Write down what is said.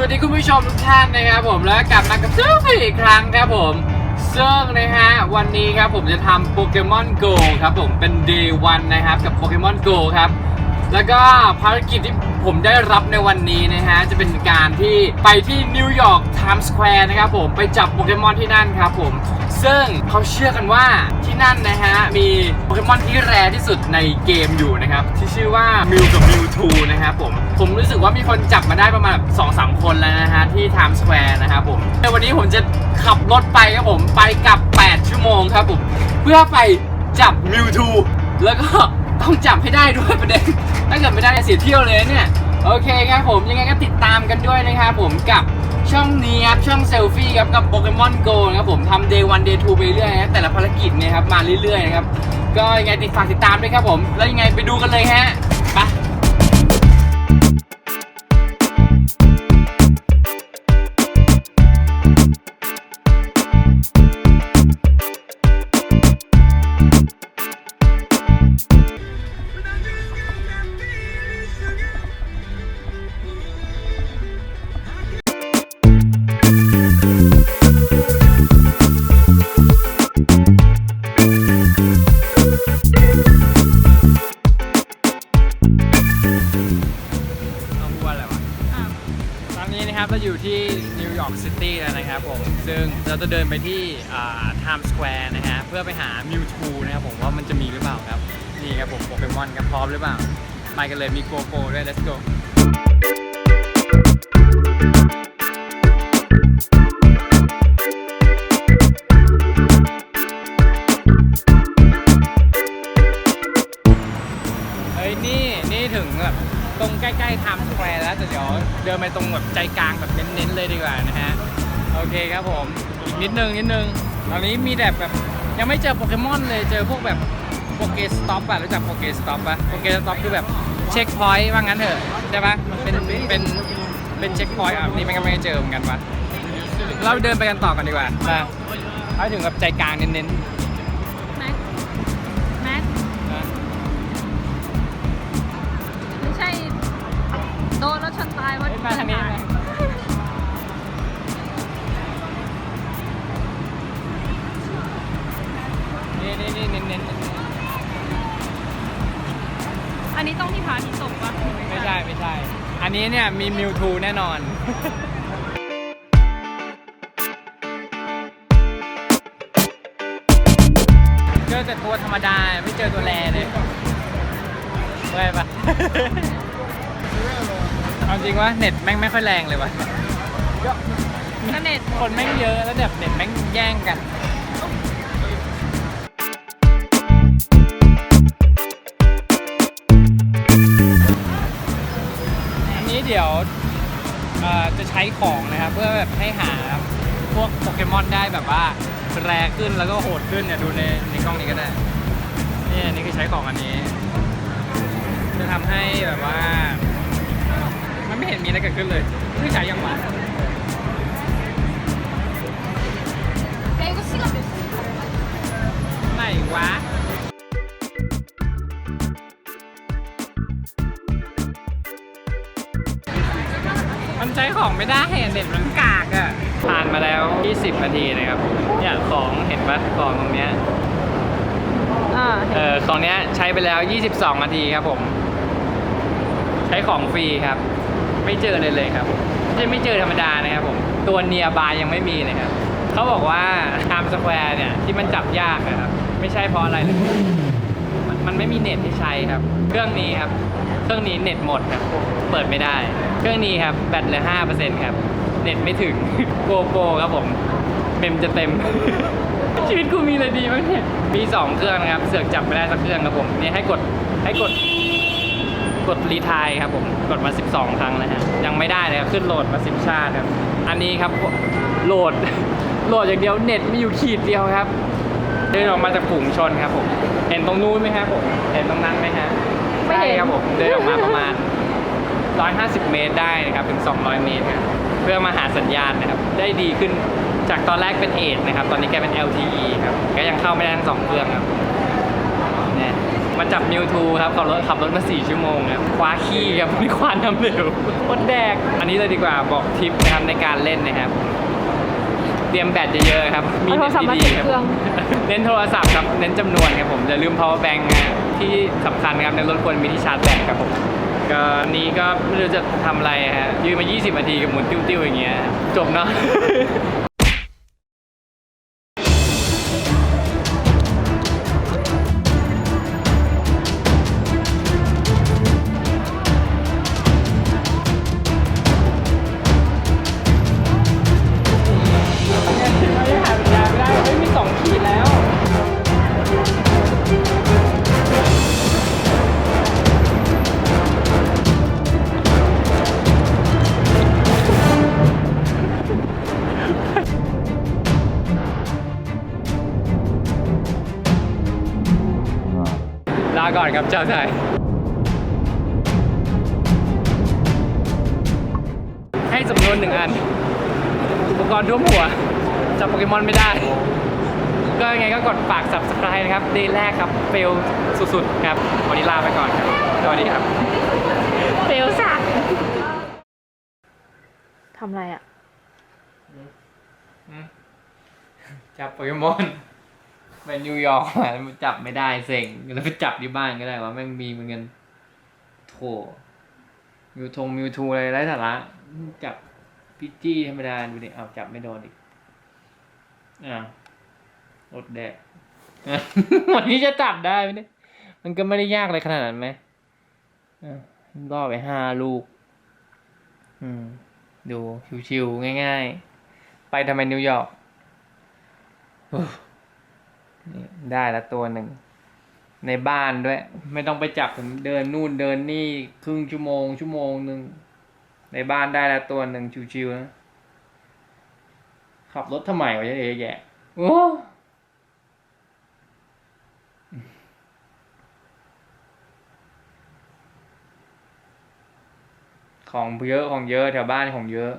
วัสดีคุณผู้ชมทุกท่านนะครับผมแล้วกลับมากับซึ่งอีกครั้งครับผมซึ่งนะฮะวันนี้ครับผมจะทำโปเกมอน Go ครับผมเป็น Day 1นะครับกับโปเกมอน Go ครับแล้วก็ภารกิจที่ผมได้รับในวันนี้นะฮะจะเป็นการที่ไปที่นิวยอร์กไทม์สแควร์นะครับผมไปจับโปเกมอนที่นั่นครับผมซึ่งเขาเชื่อกันว่าที่นั่นนะฮะมีโปเกมอนที่แรที่สุดในเกมอยู่นะครับที่ชื่อว่ามิวกับมิวทูนะครับผมผมรู้สึ กว่ามีคนจับมาได้ประมาณสองสามคนแล้วนะฮะ ที่ไทม์สแควร์นะครับผมในวันนี้ผมจะขับรถไปครับผมไปกลับ 8 ชั่วโมงครับผม เพื่อไปจับมิวทูแล้วก็ต้องจับให้ได้ด้วยประเด็นถ้าเกิดไม่ได้เสียเที่ยวเลยเนี่ย โอเคครับผมยังไงก็ติดตามกันด้วยนะครับผมกับช่องนี้ครับ ช่องเซลฟี่ครับ กับโปเกมอนโกนะครับผมทำ day one day two ไปเรื่อยนะแต่ละภารกิจเนี่ยครับ มาเรื่อยๆนะครับ ก็ยังไงติดฝากติดตามด้วยครับผม แล้วยังไงไปดูกันเลยฮะ จะเดินไปที่ไทม์สแควร์นะฮะ เพื่อไปหามิวทูนะครับผมว่ามันจะมีหรือเปล่าครับ นี่ครับผมโปเกมอนกันพร้อมหรือเปล่า ไปกันเลยมีโกโก้ด้วย let's go เฮ้ยนี่นี่ถึงแบบตรงใกล้ๆไทม์สแควร์แล้วแต่เดี๋ยวเดินไปตรงแบบใจกลางแบบเน้นๆเลยดีกว่านะฮะ โอเคครับผม นิดนึงนิดนึงตอนนี้มีแบบแบบยังไม่เจอโปเกมอนเลยเจอพวกแบบโปเกสต็อปอะรู้จักโปเกสต็อปปะโปเกสต็อปคือแบบเช็คพอยต์ว่างั้นเถอะใช่ปะเป็นเป็นเป็นเช็คพอยต์อะนี่มันก็ไม่ได้เจอเหมือนกันปะเราเดินไปกันต่อกันดีกว่านะเอาให้ถึงแบบใจกลางเน้นแม็กแม็กๆนะไม่ใช่ โดนรถชนตายเพราะเฮ้ยมาทางนี้นะ นนี้เนี่ยมีมิวทูแน่นอน เจอแต่ตัวธรรมดาไม่เจอตัวแรเลยเว้ยปะเอาจริงว่าเน็ตแม่งไม่ค่อยแรงเลยวะก็เน็ตคนแม่งเยอะแล้วแบบเน็ตแม่งแย่งกัน นนี้เดี๋ยวเอ่อจะใช้ของนะครับ เพื่อแบบให้หาพวกโปเกมอนได้แบบว่าแรงขึ้นแล้วก็โหดขึ้นเนี่ยดูในในกล้องนี้ก็ได้นี่อันนี้คือใช้ของอันนี้ จะทำให้แบบว่า มันไม่เห็นมีอะไรเกิดขึ้นเลยนี่ใช้ยังหวานเอ้ยก็สิไหนวะ มันใช้ของไม่ได้อะเน็ตมันกากอะผ่านมาแล้ว 20 นาทีนะครับเนี่ยของเห็นปะของตรงเนี้ยอ่าเออของเนี้ยใช้ไปแล้ว 22 นาทีครับผม ใช้ของฟรีครับ ไม่เจอเลยเลยครับไม่ไม่เจอธรรมดานะครับผม ตัวเนียบายยังไม่มีเลยครับเขาบอกว่าไทม์สแควร์เนี่ยที่มันจับยากนะครับ ไม่ใช่เพราะอะไรเลยมันมันไม่มีเน็ตที่ใช้ครับ เครื่องนี้ครับ เครื่องนี้เน็ตหมดครับ เปิดไม่ได้ เครื่องนี้ครับ แบตเหลือห้าเปอร์เซ็นต์ครับ เน็ตไม่ถึงโกโปรครับผมเมมจะเต็ม ชีวิตกูมีอะไรดีบ้างเนี่ย มีสองเครื่องนะครับ เสือกจับไม่ได้สักเครื่องครับผม นี่ให้กดให้กดกดรีทายครับผม กดมา 12 ครั้งแล้วฮะ ยังไม่ได้เลยครับขึ้นโหลดมา 10 ชาติครับ อันนี้ครับโหลดโหลดอย่างเดียวเน็ตมีอยู่ขีดเดียวครับ เดินออกมาจากฝูงชนครับผม เห็นตรงนู้นไหมครับผม เห็นตรงนั้นไหมฮะใช่ครับผม เดินออกมาประมาณ 150 เมตรได้นะครับถึง 200 เมตรครับเพื่อมาหาสัญญาณนะครับได้ดีขึ้นจากตอนแรกเป็นเอนะครับ ตอนนี้แกลายเป็น LTE ครับก็ยังเข้าไม่ได้ทั้งสองเครื่องครับเนี่ยมาจับมิวทูครับขับรถขับรถมา 4 ชั่วโมงครับคว้าขี้ครับไม่ควานน้ำเหลวอดแดก อันนี้เลยดีกว่าบอกทิปนะครับในการเล่นนะครับเตรียมแบตเยอะๆครับ มีเอาโทรศัพท์มาดีติดๆครับเครื่องเน้นโทรศัพท์ครับ เน้นจำนวนครับผม อย่าลืม power bank นะฮะที่สำคัญครับในรถควรมีที่ชาร์จแบตครับผม ก็อันนี้ก็ไม่รู้จะทำอะไรฮะยืนมา 20นาทีกับหมุนติ้วๆอย่างเงี้ยจบเนาะ ก่อนครับเจ้าชายให้สำนวนหนึ่งอัน อุปกรณ์ท่วมหัวจับโปเกมอนไม่ได้ ก็ยังไงก็กดฝาก subscribe นะครับเดย์แรกครับ เฟลสุดๆครับ วันนี้ลาไปก่อนครับสวัสดีครับ เฟลสักทำอะไรอะ จับโปเกมอน ไปนิวยอร์กมาจับไม่ได้เซ็งแล้วไปจับที่บ้านก็ได้ว่าแม่งมีเหมือนกันโถมิวทงมิวทูอะไรไร้สาระจับพิจี้ธรรมดาดูดิเอาจับไม่โดนอีกอ้าอดแดกวันนี้จะจับได้ไหมเนี่ยมันก็ไม่ได้ยากอะไรขนาดนั้นไหมอะล่อไปห้าลูก อืม ดูชิวๆง่าย ๆ ไปทำไมนิวยอร์ก ได้ละตัวหนึ่ง ในบ้านด้วย ไม่ต้องไปจับผมเดินนู่นเดินนี่ครึ่งชั่วโมง ชั่วโมงหนึ่งในบ้านได้ละตัวหนึ่งชิวๆนะขับรถทำไมวะเยอะแยะโอ้ของเยอะของเยอะแถวบ้านของเยอะ